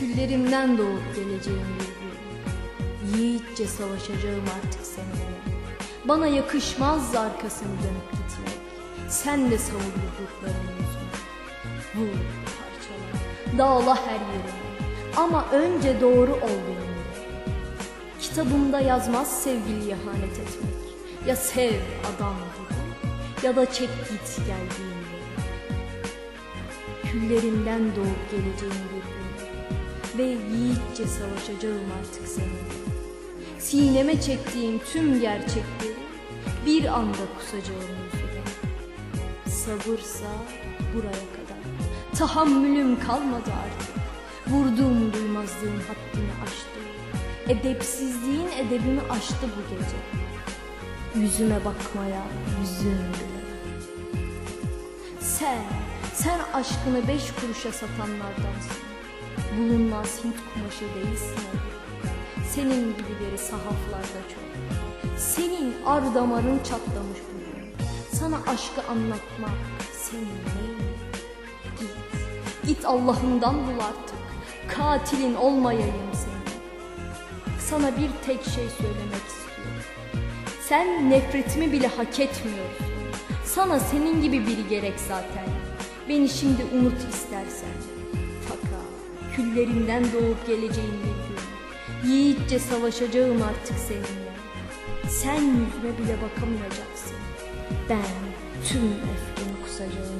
Küllerimden doğup geleceğim bir gün. Yiğitçe savaşacağım artık seninle. Bana yakışmaz arkasını dönüp gitmek. Sen de savur yumruklarını yüzüme. Vur, parçala, dağla her yerine. Ama önce doğru ol benimle. Kitabımda yazmaz sevgiliye ihanet etmek. Ya sev adam gibi ya da çek git geldiğin yere. Küllerinden doğup geleceğim bir ve yiğitçe savaşacağım artık seninle. Sineme çektiğim tüm gerçekleri bir anda kusacağım yüzüne. Sabırsa buraya kadar. Tahammülüm kalmadı artık. Vurduğum duymazlığın haddini aştı. Edepsizliğin edebimi aştı bu gece. Yüzüme bakmaya yüzüm bile. Sen, sen aşkını beş kuruşa satanlardansın. Bulunmaz Hint kumaşı değilsin. Senin gibileri sahaflarda çok. Senin ar damarın çatlamış bugün. Sana aşkı anlatmak senin neyin? Git, git Allah'ından bul artık. Katilin olmayayım senin. Sana bir tek şey söylemek istiyorum. Sen nefretimi bile hak etmiyorsun. Sana senin gibi biri gerek zaten. Beni şimdi unut istersen. Küllerinden doğup geleceğim bir gün. Yiğitçe savaşacağım artık seninle. Sen yüzüme bile bakamayacaksın. Ben tüm öfkemi kusacağım.